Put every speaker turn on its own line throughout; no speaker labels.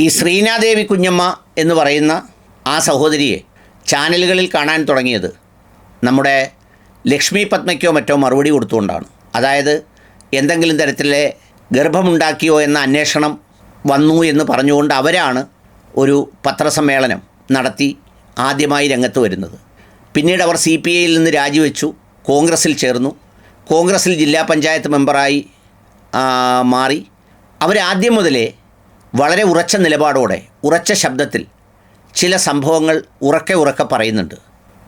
ഈ ശ്രീനാദേവി കുഞ്ഞമ്മ എന്ന് പറയുന്ന ആ സഹോദരിയെ ചാനലുകളിൽ കാണാൻ തുടങ്ങിയത് നമ്മുടെ ലക്ഷ്മി പത്മയ്ക്കോ മറ്റോ മറുപടി കൊടുത്തുകൊണ്ടാണ്. അതായത് എന്തെങ്കിലും തരത്തിലെ ഗർഭമുണ്ടാക്കിയോ എന്ന അന്വേഷണം വന്നു എന്ന് പറഞ്ഞുകൊണ്ട് അവരാണ് ഒരു പത്രസമ്മേളനം നടത്തി ആദ്യമായി രംഗത്ത് വരുന്നത്. പിന്നീട് അവർ സി പി ഐയിൽ നിന്ന് രാജിവെച്ചു കോൺഗ്രസിൽ ചേർന്നു. കോൺഗ്രസിൽ ജില്ലാ പഞ്ചായത്ത് മെമ്പറായി മാറി. അവരാദ്യം മുതലേ വളരെ ഉറച്ച നിലപാടോടെ ഉറച്ച ശബ്ദത്തിൽ ചില സംഭവങ്ങൾ ഉറക്കെ ഉറക്കെ പറയുന്നുണ്ട്.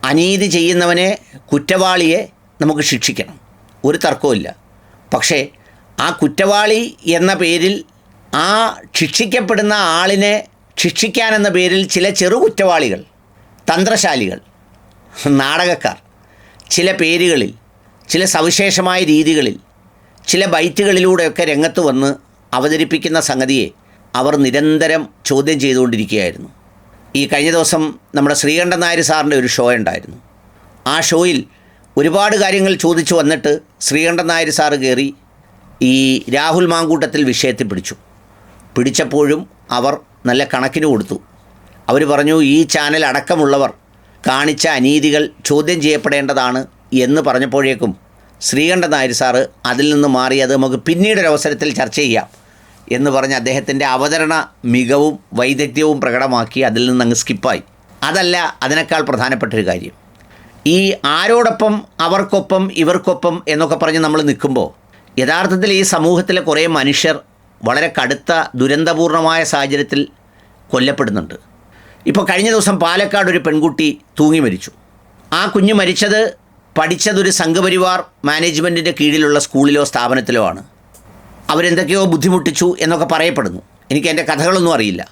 അനീതി ചെയ്യുന്നവനെ കുറ്റവാളിയെ നമുക്ക് ശിക്ഷിക്കണം. ഒരു തർക്കവുമില്ല പക്ഷേ ആ കുറ്റവാളി എന്ന പേരിൽ ആ ശിക്ഷിക്കപ്പെടുന്ന ആളിനെ ശിക്ഷിക്കാനെന്ന പേരിൽ ചില ചെറു കുറ്റവാളികൾ തന്ത്രശാലികൾ നാടകക്കാർ ചില പേരുകളിൽ ചില സവിശേഷമായ രീതികളിൽ ചില ബൈറ്റുകളിലൂടെയൊക്കെ രംഗത്ത് വന്ന് അവതരിപ്പിക്കുന്ന സംഗതിയെ അവർ നിരന്തരം ചോദ്യം ചെയ്തുകൊണ്ടിരിക്കുകയായിരുന്നു. ഈ കഴിഞ്ഞ ദിവസം നമ്മുടെ ശ്രീകണ്ഠൻ നായർ സാറിന്റെ ഒരു ഷോ ഉണ്ടായിരുന്നു. ആ ഷോയിൽ ഒരുപാട് കാര്യങ്ങൾ ചോദിച്ചു വന്നിട്ട് ശ്രീകണ്ഠൻ നായർ സാറ് കയറി ഈ രാഹുൽ മാങ്കൂട്ടത്തിൽ വിഷയത്തിൽ പിടിച്ചു. പിടിച്ചപ്പോഴും അവർ നല്ല കണക്കിന് കൊടുത്തു. അവർ പറഞ്ഞു ഈ ചാനൽ അടക്കമുള്ളവർ കാണിച്ച അനീതികൾ ചോദ്യം ചെയ്യപ്പെടേണ്ടതാണ് എന്ന് പറഞ്ഞപ്പോഴേക്കും ശ്രീകണ്ഠൻ നായർ സാറ് അതിൽ നിന്ന് മാറി അത് നമുക്ക് പിന്നീടൊരവസരത്തിൽ ചർച്ച ചെയ്യാം. എന്ന് പറഞ്ഞ് അദ്ദേഹത്തിന്റെ അവതരണ മികവും വൈദഗ്ധ്യവും പ്രകടമാക്കി അതിൽ നിന്ന് അങ്ങ് സ്കിപ്പായി. അതല്ല അതിനേക്കാൾ പ്രധാനപ്പെട്ടൊരു കാര്യം. ഈ ആരോടൊപ്പം അവർക്കൊപ്പം ഇവർക്കൊപ്പം എന്നൊക്കെ പറഞ്ഞ് നമ്മൾ നിൽക്കുമ്പോൾ യഥാർത്ഥത്തിൽ ഈ സമൂഹത്തിലെ കുറേ മനുഷ്യർ വളരെ കടുത്ത ദുരന്തപൂർണമായ സാഹചര്യത്തിൽ കൊല്ലപ്പെടുന്നുണ്ട്. ഇപ്പോൾ കഴിഞ്ഞ ദിവസം പാലക്കാട് ഒരു പെൺകുട്ടി തൂങ്ങി മരിച്ചു. ആ കുഞ്ഞ് മരിച്ചത് പഠിച്ചതൊരു സംഘപരിവാർ മാനേജ്മെന്റിന്റെ കീഴിലുള്ള സ്കൂളിലോ സ്ഥാപനത്തിലോ ആണ്. അവരെന്തൊക്കെയോ ബുദ്ധിമുട്ടിച്ചു എന്നൊക്കെ പറയപ്പെടുന്നു. എനിക്ക് എന്റെ കഥകളൊന്നും അറിയില്ല.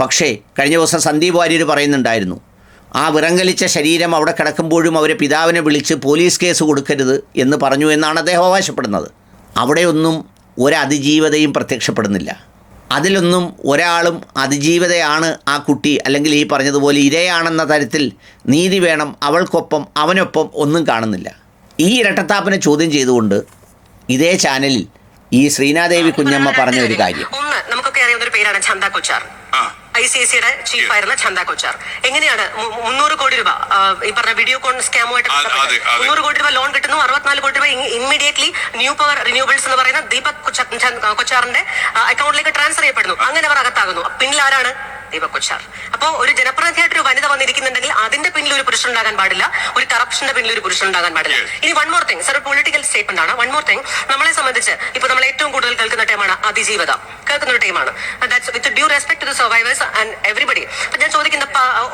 പക്ഷേ കഴിഞ്ഞ ദിവസം സന്ദീപ് വാര്യർ പറയുന്നുണ്ടായിരുന്നു ആ വിറങ്കലിച്ച ശരീരം അവിടെ കിടക്കുമ്പോഴും അവരെ പിതാവിനെ വിളിച്ച് പോലീസ് കേസ് കൊടുക്കരുത് എന്ന് പറഞ്ഞു എന്നാണ് അദ്ദേഹം അവകാശപ്പെടുന്നത്. അവിടെയൊന്നും ഒരതിജീവതയും പ്രത്യക്ഷപ്പെടുന്നില്ല. അതിലൊന്നും ഒരാളും അതിജീവതയാണ് ആ കുട്ടി അല്ലെങ്കിൽ ഈ പറഞ്ഞതുപോലെ ഇരയാണെന്ന തരത്തിൽ നീതി വേണം അവൾക്കൊപ്പം അവനൊപ്പം ഒന്നും കാണുന്നില്ല. ഈ ഇരട്ടത്താപ്പിനെ ചോദ്യം ചെയ്തുകൊണ്ട് ഇതേ ചാനലിൽ ഈ ശ്രീനാദേവി കുഞ്ഞമ്മ പറഞ്ഞ ഒരു കാര്യം
ഒന്ന് നമുക്കൊക്കെ അറിയാവുന്ന ഒരു പേരാണ് ചന്ദ കൊച്ചാർ
ആ.
ഐ സി ഐ സിയുടെ ചീഫ് ആയിരുന്ന ചന്ദ കൊച്ചാർ. എങ്ങനെയാണ്? മുന്നൂറ് കോടി രൂപ. ഈ പറഞ്ഞ വീഡിയോ കോൺ സ്കാമുമായിട്ട്. മുന്നൂറ് കോടി രൂപ ലോൺ കിട്ടുന്നു അറുപത്തിനാല് കോടി രൂപ ഇമ്മീഡിയറ്റ്ലി ന്യൂ പവർ റിന്യൂവബിൾസ് എന്ന് പറയുന്ന ദീപക് കൊച്ചാറിന്റെ അക്കൗണ്ടിലേക്ക് ട്രാൻസ്ഫർ ചെയ്യപ്പെടുന്നു. അങ്ങനെ അവർ അകത്താകുന്നു. പിന്നിൽ ആരാണ്? ദീപക് കൊച്ചാർ. അപ്പോ ഒരു ജനപ്രതിനിധിയായിട്ട് ഒരു വനിത വന്നിരിക്കുന്നുണ്ടെങ്കിൽ അതിന്റെ പിന്നിൽ ഒരു പുരുഷൻ ഉണ്ടാകാൻ പാടില്ല ഒരു കറപ്ഷന്റെ പിന്നിൽ ഒരു പുരുഷൻ ഉണ്ടാകാൻ പാടില്ല. ഇനി one more thing sir political statement ആണ്. വൺ മോർ തിങ് നമ്മളെ സംബന്ധിച്ച് ഇപ്പൊ നമ്മൾ ഏറ്റവും കൂടുതൽ കേൾക്കുന്ന ടൈമാണ് അതിജീവിതം. കേൾക്കുന്ന ഒരു ടൈമാണ് with due respect to the survivors and everybody അപ്പൊ ഞാൻ ചോദിക്കുന്ന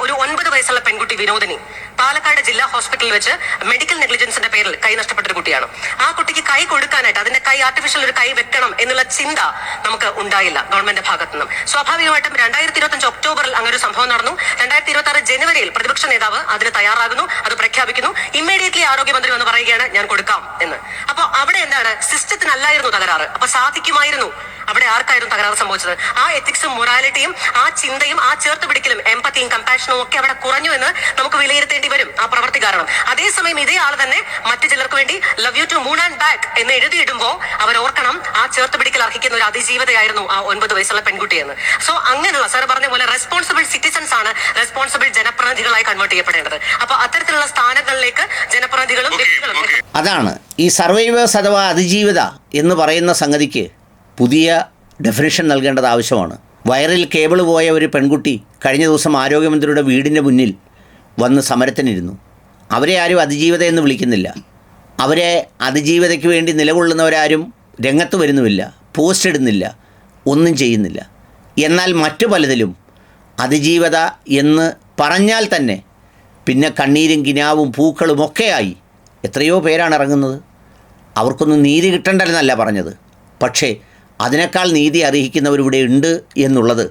ഒരു ഒൻപത് വയസ്സുള്ള പെൺകുട്ടി വിനോദിനി പാലക്കാട് ജില്ലാ ഹോസ്പിറ്റലിൽ വെച്ച് മെഡിക്കൽ നെഗ്ലിജൻസിന്റെ പേരിൽ കൈ നഷ്ടപ്പെട്ട ഒരു കുട്ടിയാണ്. ആ കുട്ടിക്ക് കൈ കൊടുക്കാനായിട്ട് അതിന്റെ കൈ ആർട്ടിഫിഷ്യൽ ഒരു കൈ വെക്കണം എന്നുള്ള ചിന്ത നമുക്ക് ഉണ്ടായില്ല ഗവൺമെന്റ് ഭാഗത്തു നിന്നും സ്വാഭാവികമായിട്ടും രണ്ടായിരത്തി ഇരുപത്തി അഞ്ച് ഒക്ടോബറിൽ അങ്ങനെ ഒരു സംഭവം നടന്നു. രണ്ടായിരത്തി ഇരുപത്തി ആറ് ജനുവരിയിൽ പ്രതിപക്ഷ നേതാവ് അതിന് തയ്യാറാകുന്നു അത് പ്രഖ്യാപിക്കുന്നു. ഇമ്മീഡിയറ്റ്ലി ആരോഗ്യമന്ത്രി വന്ന് പറയുകയാണ് ഞാൻ കൊടുക്കാം എന്ന്. അപ്പൊ അവിടെ എന്താണ്? സിസ്റ്റത്തിനല്ലായിരുന്നു തകരാറ്. അപ്പൊ സാധിക്കുമായിരുന്നു. അവിടെ ആർക്കായിരുന്നു തകരാറ് സംഭവിച്ചത്? ആ എത്തിക്സും മൊറാലിറ്റിയും ആ ചിന്തയും ആ ചേർത്ത് പിടിക്കലും എമ്പത്തിയും കമ്പാഷനും ഒക്കെ അവിടെ കുറഞ്ഞു എന്ന് നമുക്ക് വിലയിരുത്തേണ്ടി വരും ആ പ്രവൃത്തി കാരണം. അതേസമയം ഇതേ ആൾ തന്നെ മറ്റു ചിലർക്ക് വേണ്ടി love you to moon and back എന്ന് എഴുതിയിടുമ്പോൾ അവർ ഓർക്കണം ആ ചേർത്ത് പിടിക്കൽ അർഹിക്കുന്ന ഒരു അതിജീവതയായിരുന്നു ആ ഒൻപത് വയസ്സുള്ള പെൺകുട്ടി എന്ന്. സോ അങ്ങനെയുള്ള സാർ പറഞ്ഞ പോലെ റെസ്പോൺസിബിൾ സിറ്റിസൺസ് ആണ് റെസ്പോൺസിബിൾ ജനപ്രതിനിധികളായി കൺവേർട്ട് ചെയ്യപ്പെടേണ്ടത്. അപ്പൊ അത്തരത്തിലുള്ള സ്ഥാനങ്ങളിലേക്ക് ജനപ്രതിനിധികളും വ്യക്തികളും
അതാണ് ഈ സർവൈവേഴ്സ് അഥവാ അതിജീവിത എന്ന് പറയുന്ന സംഗതിക്ക് പുതിയ ഡെഫിനിഷൻ നൽകേണ്ടത് ആവശ്യമാണ്. വയറിൽ കേബിൾ പോയ ഒരു പെൺകുട്ടി കഴിഞ്ഞ ദിവസം ആരോഗ്യമന്ത്രിയുടെ വീടിന്റെ മുന്നിൽ വന്ന് സമരത്തിനിരുന്നു. അവരെ ആരും അതിജീവിത എന്ന് വിളിക്കുന്നില്ല. അവരെ അതിജീവിതയ്ക്ക് വേണ്ടി നിലകൊള്ളുന്നവരാരും രംഗത്ത് വരുന്നുമില്ല പോസ്റ്റ് ഇടുന്നില്ല ഒന്നും ചെയ്യുന്നില്ല. എന്നാൽ മറ്റു പലതിലും അതിജീവത എന്ന് പറഞ്ഞാൽ തന്നെ പിന്നെ കണ്ണീരും കിനാവും പൂക്കളും ഒക്കെയായി. എത്രയോ പേരാണ് ഇറങ്ങുന്നത്. അവർക്കൊന്നും നീതി കിട്ടണ്ടെന്നല്ല പറഞ്ഞത്. പക്ഷേ അതിനേക്കാൾ നീതി അർഹിക്കുന്നവരിവിടെ ഉണ്ട് എന്നുള്ളത്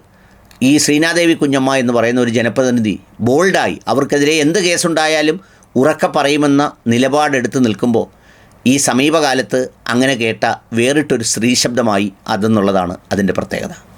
ഈ ശ്രീനാദേവി കുഞ്ഞമ്മ എന്ന് പറയുന്ന ഒരു ജനപ്രതിനിധി ബോൾഡായി. അവർക്കെതിരെ എന്ത് കേസുണ്ടായാലും ഉറക്ക പറയുമെന്ന നിലപാടെടുത്ത് നിൽക്കുമ്പോൾ ഈ സമീപകാലത്ത് അങ്ങനെ കേട്ട വേറിട്ടൊരു സ്ത്രീശബ്ദമായി അതെന്നുള്ളതാണ് അതിന്റെ പ്രത്യേകത.